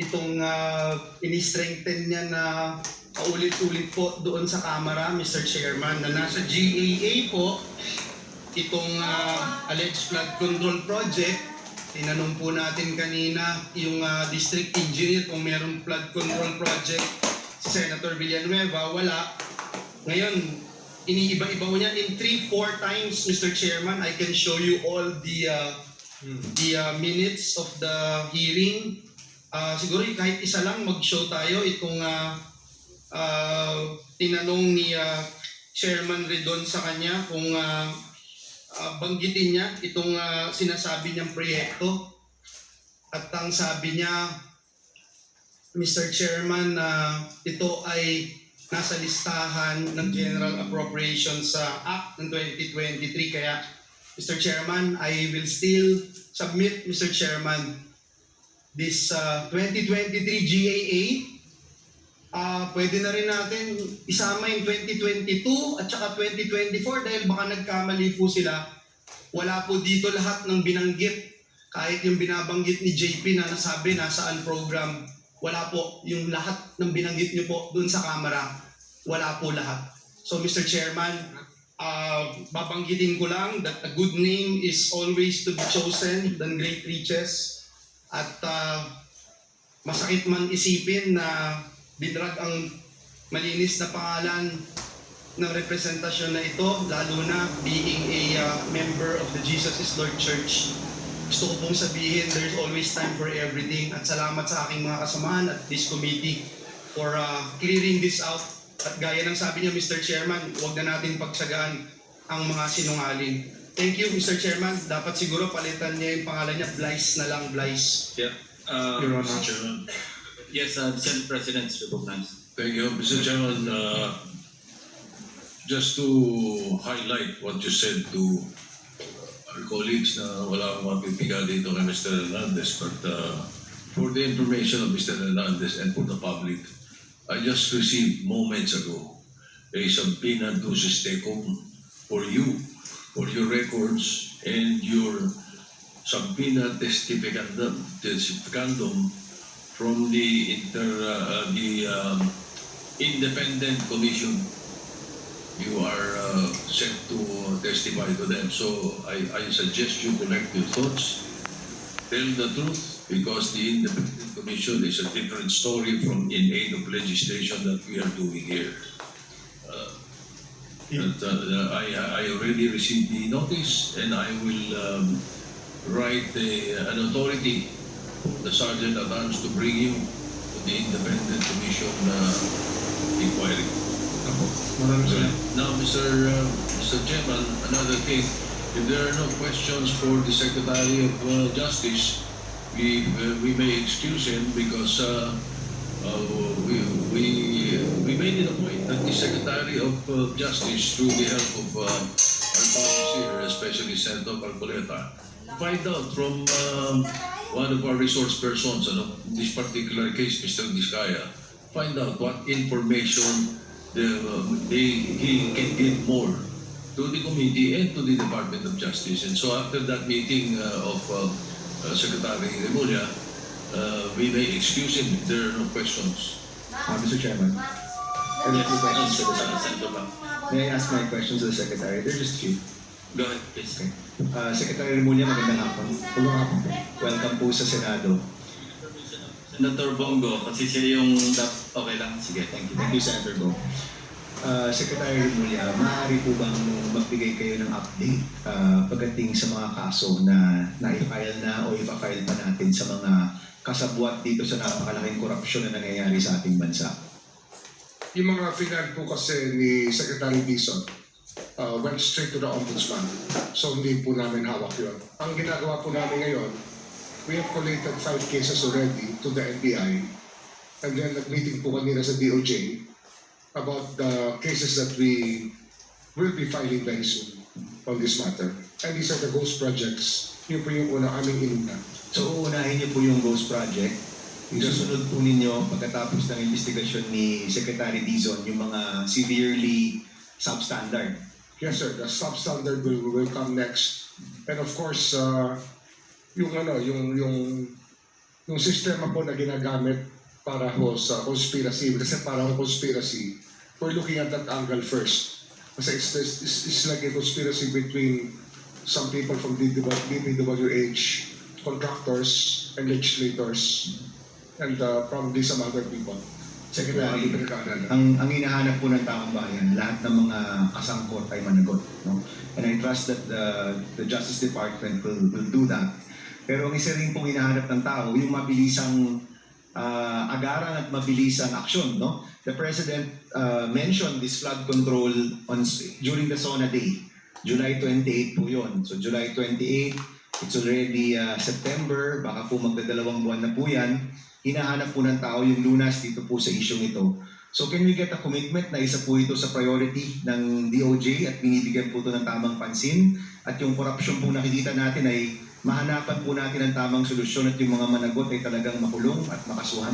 itong uh, ini-strengthen niya na paulit-ulit po doon sa Kamara, Mr. Chairman, na nasa GAA po, itong ah, alleged flood control project, tinanong po natin kanina yung ah, district engineer kung mayroong flood control project si Senator Villanueva, wala. Ngayon, iniiba-iba ko niyan in 3-4 times, Mr. Chairman. I can show you all the uh, the uh, minutes of the hearing. Ah, siguro kahit isa lang mag-show tayo itong uh, uh, tinanong ni uh, Chairman Redon sa kanya kung uh, uh, banggitin niya itong uh, sinasabi niyang proyekto. At ang sabi niya, Mr. Chairman, na ito ay nasa listahan ng General Appropriations sa Act ng 2023. Kaya, Mr. Chairman, I will still submit, Mr. Chairman, this uh, 2023 GAA. Ah, pwede na rin natin isama yung 2022 at saka 2024 dahil baka nagkamali po sila. Wala po dito lahat ng binanggit. Kahit yung binabanggit ni JP na nasabi nasaan program, wala po yung lahat ng binanggit niyo po dun sa camera. Wala po lahat. So Mr. Chairman, uh, babanggitin ko lang that a good name is always to be chosen than great riches. At uh, masakit man isipin na bidrag ang malinis na pangalan ng representasyon na ito, lalo na being a uh, member of the Jesus is Lord Church. Gusto ko pong sabihin, there's always time for everything. At salamat sa aking mga kasamahan at this committee for uh, clearing this out. At gaya ng sabi niya, Mr. Chairman, huwag na natin pagsagaan ang mga sinungaling. Thank you, Mr. Chairman. Dapat siguro palitan niya yung pangalan niya, Blyce na lang, Blyce. Yeah. Uh, Your Honor. Mr. Chairman. Yes, uh, the Senate President is recognized. Thank you, Mr. Chairman. Uh, just to highlight what you said to our colleagues na wala akong mapipiga dito kay Mr. Hernandez, but uh, for the information of Mr. Hernandez and for the public, I just received moments ago a subpoena to Sistecom for you, for your records and your subpoena testificandum, testificandum from the inter, uh, the um, independent commission. You are uh, sent to testify to them. So I, I suggest you collect your thoughts, tell the truth, because the independent commission is a different story from in aid of legislation that we are doing here. But, uh, I, I already received the notice and I will um, write a, an authority the sergeant at arms to bring you to the independent commission uh, inquiry. Maraming salamat. Now, Mr. Uh, Mr. Chairman, another thing, if there are no questions for the Secretary of uh, Justice, we uh, we may excuse him because uh, uh, we, we we made a point that the Secretary of uh, Justice, through the help of uh, our colleagues here, especially Senator Calcoleta, find out from um, one of our resource persons, ano, this particular case, Mr. Discaya, find out what information the, um, they, he can give more to the committee and to the Department of Justice. And so after that meeting uh, of uh, uh, Secretary Remulla, uh, we may excuse him if there are no questions. Uh, Mr. Chairman, I have a few questions to the Secretary. May I ask my questions to the Secretary? They're just few. Go ahead, please. Okay. Uh, Secretary Remulla, magandang hapon. Magandang hapon. Welcome po sa Senado. Senator Bongo, kasi siya yung... Okay lang, sige, thank you. Thank you, Senator Go. Uh, Secretary Remulla, maaari po bang magbigay kayo ng update uh, pagdating sa mga kaso na na-file na o ipa-file pa natin sa mga kasabwat dito sa napakalaking korupsyon na nangyayari sa ating bansa? Yung mga final po kasi ni Secretary Dizon uh, went straight to the Ombudsman. So hindi po namin hawak yun. Ang ginagawa po namin ngayon, we have collated five cases already to the NBI. And then nag-meeting po kanina sa DOJ about the cases that we will be filing very soon on this matter. And these are the ghost projects. Yun po yung una aming inuna. So, uunahin niyo po yung Ghost Project. Isusunod po ninyo pagkatapos ng investigasyon ni Secretary Dizon yung mga severely substandard. Yes, sir. The substandard will, will come next. And of course, uh, yung ano, yung yung yung sistema po na ginagamit para ho sa conspiracy, kasi parang conspiracy, we're looking at that angle first. Kasi it's, it's, it's like a conspiracy between some people from DPWH, contractors, and legislators, and uh, probably some other people. Secretary, Hindi pinag-aaralan. ang ang hinahanap po ng taong bayan, lahat ng mga kasangkot ay managot. No? And I trust that the, the Justice Department will, will do that. Pero ang isa rin pong hinahanap ng tao, yung mabilisang ah, agaran at mabilisang aksyon. No? The President ah, mentioned this flood control on during the SONA Day. July 28 po yun. So July 28, it's already ah, September, baka po magdadalawang buwan na po yan hinahanap po ng tao yung lunas dito po sa isyong ito. So can we get a commitment na isa po ito sa priority ng DOJ at binibigyan po ito ng tamang pansin at yung korupsyon po nakikita natin ay mahanapan po natin ang tamang solusyon at yung mga managot ay talagang makulong at makasuhan?